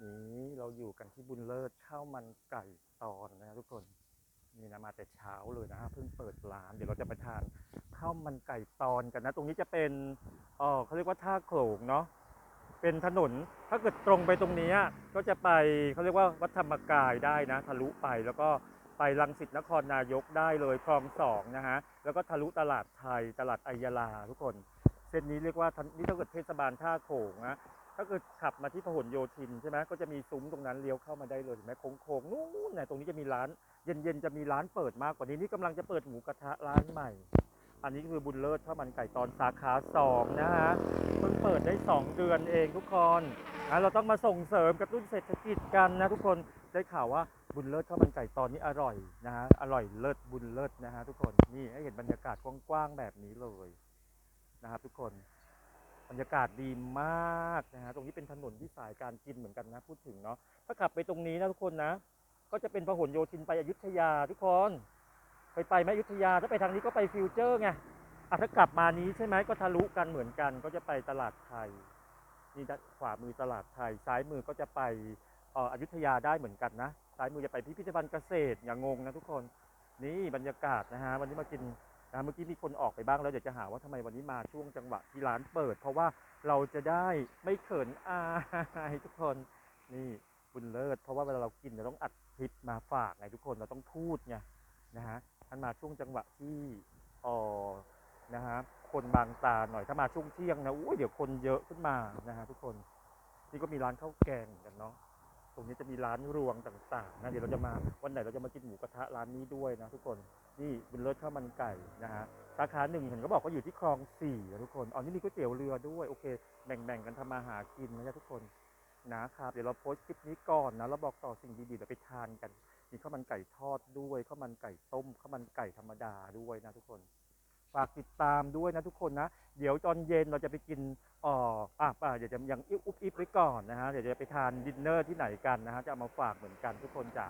นี่เราอยู่กันที่บุญเลิศข้าวมันไก่ตอนนะครับทุกคนนี่นะมาแต่เช้าเลยนะฮะเพิ่งเปิดร้าน เดี๋ยวเราจะไปทานข้าวมันไก่ตอนกันนะ ตรงนี้จะเป็นเออเขาเรียกว่าท่าโขลงเนาะเป็นถนนถ้าเกิดตรงไปตรงนี้ก็จะไปเขาเรียกว่าวัดธรรมกายได้นะ ทะลุไปแล้วก็ไปรังสิตนครนายกได้เลยคลองสองนะฮะแล้วก็ทะลุตลาดไทยตลาดไอยาลาทุกคน เส้นนี้เรียกว่านี่ถ้าเกิดเทศบาลท่าโขงนะ ถ้าเกิดขับมาที่พหลโยธินใช่ไหมก็จะมีซุ้มตรงนั้นเลี้ยวเข้ามาได้เลยเห็นไหมโค้งๆนู้นนะตรงนี้จะมีร้าน เย็นๆจะมีร้านเปิดมากกว่านี้นี่กำลังจะเปิดหมูกระทะร้านใหม่ อันนี้คือบุญเลิศข้าวมันไก่ตอนสาขาสองนะฮะเพิ่งเปิดได้ 2 เดือนเองทุกคนนะเราต้องมาส่งเสริมกระตุ้นเศรษฐกิจกันนะทุกคนได้ข่าวว่าบุญเลิศข้าวมันไก่ตอนนี้อร่อยนะฮะอร่อยเลิศบุญเลิศนะฮะทุกคนนี่ให้เห็นบรรยากาศกว้างๆแบบนี้เลยนะครับทุกคน บรรยากาศดีมากนะฮะตรงนี้เป็นถนนที่สายการกินเหมือนกันนะพูดถึงเนาะถ้าขับไปตรงนี้นะทุกคนนะ ก็จะเป็นพหลโยธินไปอยุธยาทุกคนไปไปไหมอยุธยาถ้าไปทางนี้ก็ไปฟิวเจอร์ไงอะถ้ากลับมานี้ใช่ไหมก็ทะลุกันเหมือนกัน ก็จะไปตลาดไทยนี่ด้านขวามือตลาดไทย ซ้ายมือก็จะไปอออยุธยาได้เหมือนกันนะซ้ายมือจะไปพิพิธภัณฑ์เกษตรอย่างงงนะทุกคนนี่บรรยากาศนะฮะวันนี้มากิน นะเมื่อกี้มีคนออกไปบ้างแล้วเดี๋ยวจะหาว่าทำไมวันนี้มาช่วงจังหวะที่ร้านเปิด เพราะว่าเราจะได้ไม่เขินอายทุกคนนี่บุญเลิศ เพราะว่าเวลาเรากินเราต้องอัดคลิปมาฝากไงทุกคนเราต้องพูดไงนะฮะท่านมาช่วงจังหวะที่เออนะฮะคนบางตาหน่อยถ้ามาช่วงเที่ยงนะอุ้ยเดี๋ยวคนเยอะขึ้นมานะฮะทุกคนนี่ก็มีร้านข้าวแกงกันเนาะ ตรงนี้จะมีร้านรวงต่างๆนะเดี๋ยวเราจะมาวันไหนเราจะมากินหมูกระทะร้านนี้ด้วยนะทุกคนนี่บุญเลิศข้าวมันไก่นะฮะสาขาหนึ่งเห็นก็บอกว่าอยู่ที่คลองสี่ทุกคนอ๋อนี่มีก๋วยเตี๋ยวเรือด้วยโอเค แบ่งๆกันทำมาหากินนะทุกคนนะครับเดี๋ยวเราโพสต์คลิปนี้ก่อนนะแล้วบอกต่อสิ่งดีๆเดี๋ยวไปทานกันมีข้าวมันไก่ทอดด้วยข้าวมันไก่ต้มข้าวมันไก่ธรรมดาด้วยนะทุกคน ฝากติดตามด้วยนะทุกคนนะ เดี๋ยวตอนเย็นเราจะไปกินอ่ออะป่ะเดี๋ยวจะยังอุ๊บอิบไว้ก่อนนะฮะ เดี๋ยวจะไปทานดินเนอร์ที่ไหนกันนะฮะ จะเอามาฝากเหมือนกันทุกคนจ้า